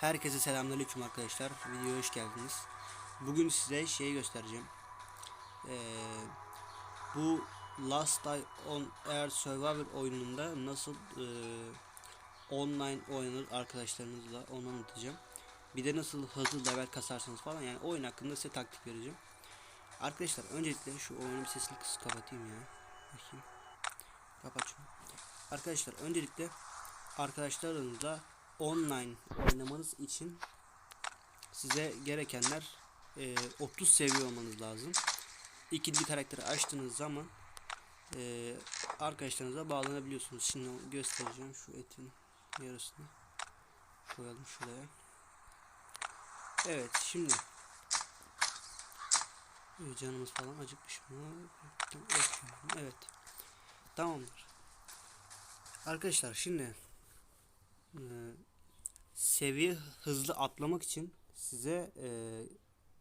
Herkese selamünaleyküm arkadaşlar. Videoya hoş geldiniz. Bugün size şeyi göstereceğim. Ee, bu Last Day on Air Survivor oyununda nasıl e, online oynanır arkadaşlarınızla onu anlatacağım. Bir de nasıl hızlı level kasarsınız falan yani oyun hakkında size taktik vereceğim. Arkadaşlar öncelikle şu oyunun sesini kıs kapatayım ya. Bakayım. Kapat şunu. Arkadaşlar öncelikle arkadaşlarınızla online oynamanız için size gerekenler e, 30 seviye olmanız lazım. İkinci karakteri açtığınız zaman e, arkadaşlarınıza bağlanabiliyorsunuz. Şimdi göstereceğim şu etin yarısını koyalım şuraya. Evet şimdi e, canımız falan acıkmış mı? Evet. Tamamdır. Arkadaşlar şimdi e, seviye hızlı atlamak için size e,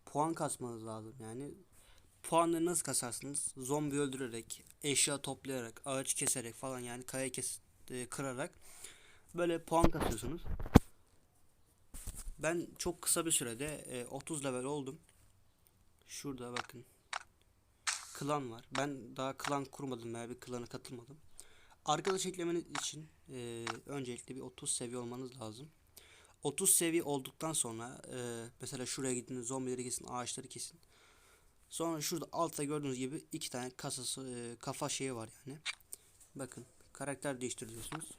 puan kasmanız lazım. Yani puanları nasıl kasarsınız? Zombi öldürerek, eşya toplayarak, ağaç keserek falan yani kaya kes e, kırarak böyle puan kasıyorsunuz. Ben çok kısa bir sürede e, 30 level oldum. Şurada bakın. Klan var. Ben daha klan kurmadım veya bir klana katılmadım. Arkadaş eklemeniz için e, öncelikle bir 30 seviye olmanız lazım. 30 seviye olduktan sonra e, mesela şuraya gidin zombileri kesin ağaçları kesin. Sonra şurada altta gördüğünüz gibi iki tane kasası e, kafa şeyi var yani. Bakın karakter değiştiriyorsunuz.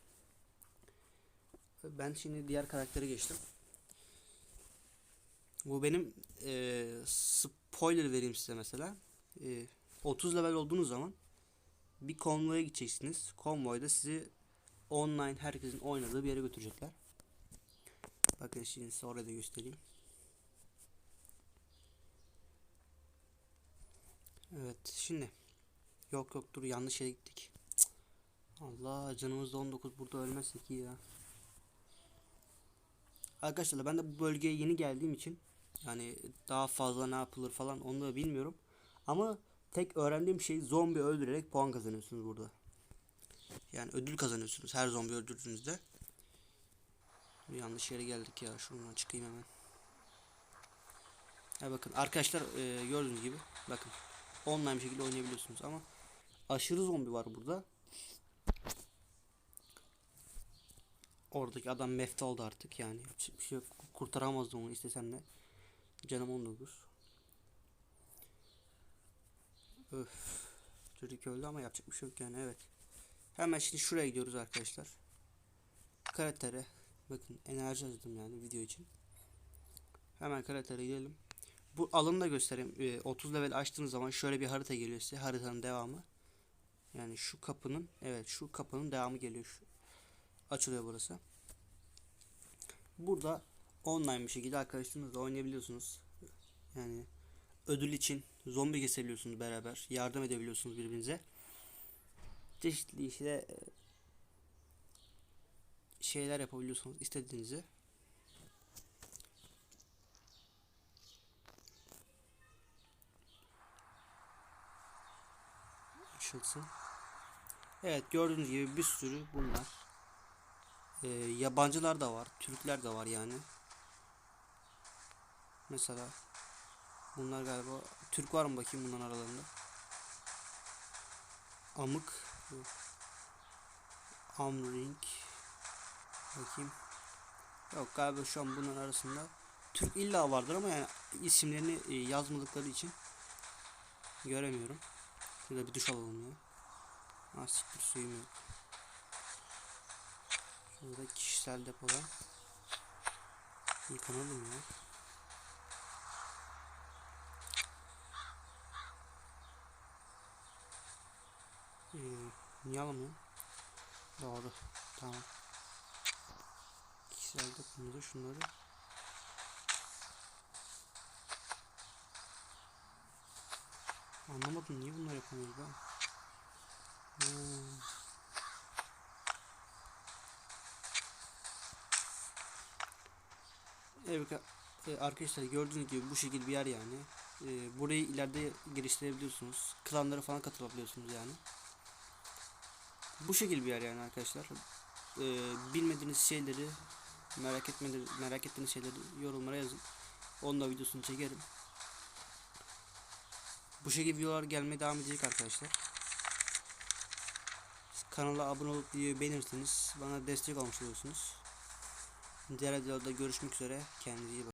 Ben şimdi diğer karaktere geçtim. Bu benim e, spoiler vereyim size mesela. E, 30 level olduğunuz zaman bir konvoya gideceksiniz. Konvoyda sizi online herkesin oynadığı bir yere götürecekler. Bakın şimdi size orada göstereyim. Evet şimdi. Yok yok dur yanlış yere gittik. Allah canımız da 19 burada ölmezsek iyi ya. Arkadaşlar ben de bu bölgeye yeni geldiğim için yani daha fazla ne yapılır falan onu da bilmiyorum. Ama tek öğrendiğim şey zombi öldürerek puan kazanıyorsunuz burada. Yani ödül kazanıyorsunuz her zombi öldürdüğünüzde. Yanlış yere geldik ya. Şuradan çıkayım hemen. Ha bakın arkadaşlar e, gördüğünüz gibi bakın online bir şekilde oynayabiliyorsunuz ama aşırı zombi var burada. Oradaki adam mefta oldu artık yani bir şey yok. kurtaramazdım onu istesem de. Canım 19. Öf. Çocuk öldü ama yapacak bir şey yok yani evet. Hemen şimdi şuraya gidiyoruz arkadaşlar. Karaktere. Bakın enerji yazdım yani video için. Hemen karaktere gidelim. Bu alanı da göstereyim. Ee, 30 level açtığınız zaman şöyle bir harita geliyor size. Haritanın devamı. Yani şu kapının evet şu kapının devamı geliyor. Şu, açılıyor burası. Burada online bir şekilde arkadaşlarınızla oynayabiliyorsunuz. Yani ödül için zombi kesebiliyorsunuz beraber. Yardım edebiliyorsunuz birbirinize. Çeşitli işte e, şeyler yapabiliyorsunuz istediğinizi. Açılsın. Evet gördüğünüz gibi bir sürü bunlar. Ee, yabancılar da var. Türkler de var yani. Mesela bunlar galiba Türk var mı bakayım bunların aralarında? Amık Amring Bakayım. Yok galiba şu an bunların arasında Türk illa vardır ama yani isimlerini e, yazmadıkları için göremiyorum. Şurada bir duş alalım ya. Ah siktir suyum yok. Şurada kişisel depoda. Yıkanalım ya. Ee, niye alamıyorum? Doğru. Tamam. Depomuzda şunları Anlamadım niye bunları yapamıyoruz ben? Hmm. Evet e, arkadaşlar gördüğünüz gibi bu şekilde bir yer yani. E, burayı ileride geliştirebiliyorsunuz. Klanlara falan katılabiliyorsunuz yani. Bu şekilde bir yer yani arkadaşlar. E, bilmediğiniz şeyleri Merak etmedi merak ettiğiniz şeyleri yorumlara yazın. Onunla videosunu çekerim. Bu şekilde videolar gelmeye devam edecek arkadaşlar. Kanala abone olup videoyu beğenirseniz bana destek olmuş olursunuz. Diğer videolarda görüşmek üzere. Kendinize iyi bakın.